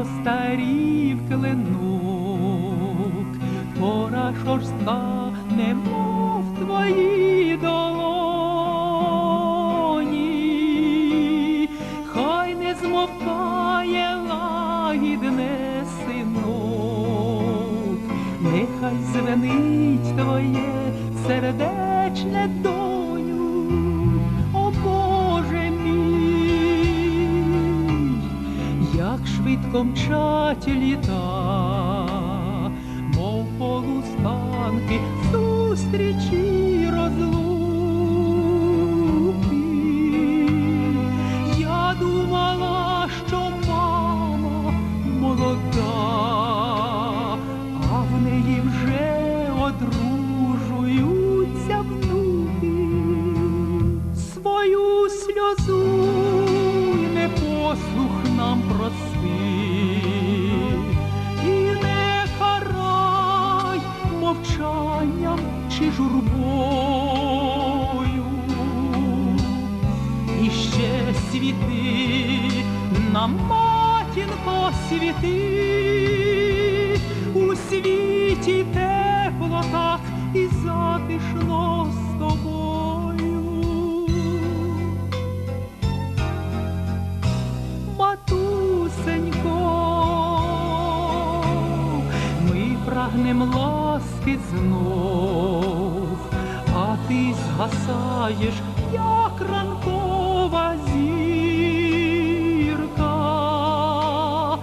матерів клинок, пора шорстка, немов твої долоні, хай не змовкає лагідне синок, нехай звенить твоє сердечне як швидко мчать літа, мов полустанки зустрічі розлуки. Чи журбою. І ще світи нам матінко світи, у світі тепло так і затишно з тобою. Матусенько, ми прагнем ласки знов, згасаєш, як ранкова зірка,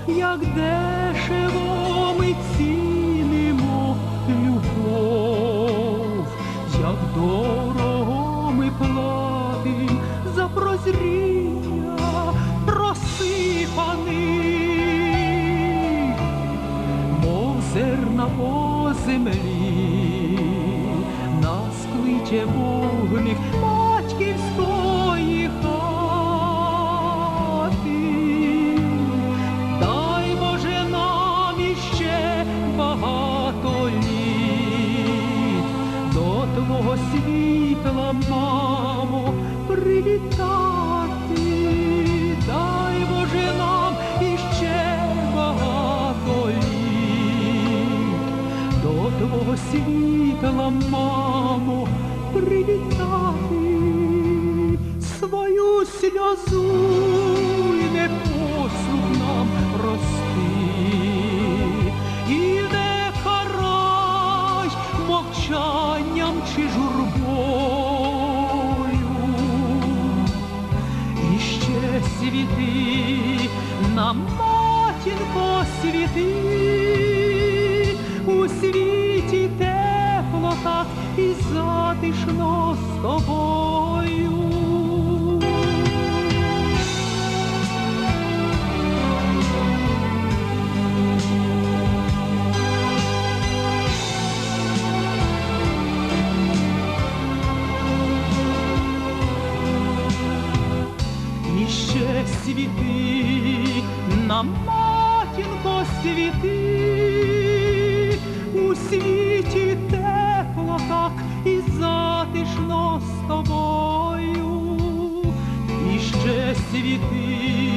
як дешево ми цінимо любов, як дорого ми платим за прозріння розсипаних мов зерна по землі, кличе вогник батьківської хати. Дай Боже нам іще багато літ до твого світла, мамо, привітати. Дай Боже нам іще багато літ до твого світла, мамо, привітати. Свою сльозу й непослух нам прости, і не карай мовчанням чи журбою. І ще світи нам матінко світи, у світі затишно з тобою. І світи нам матінко світи, у світі тобою.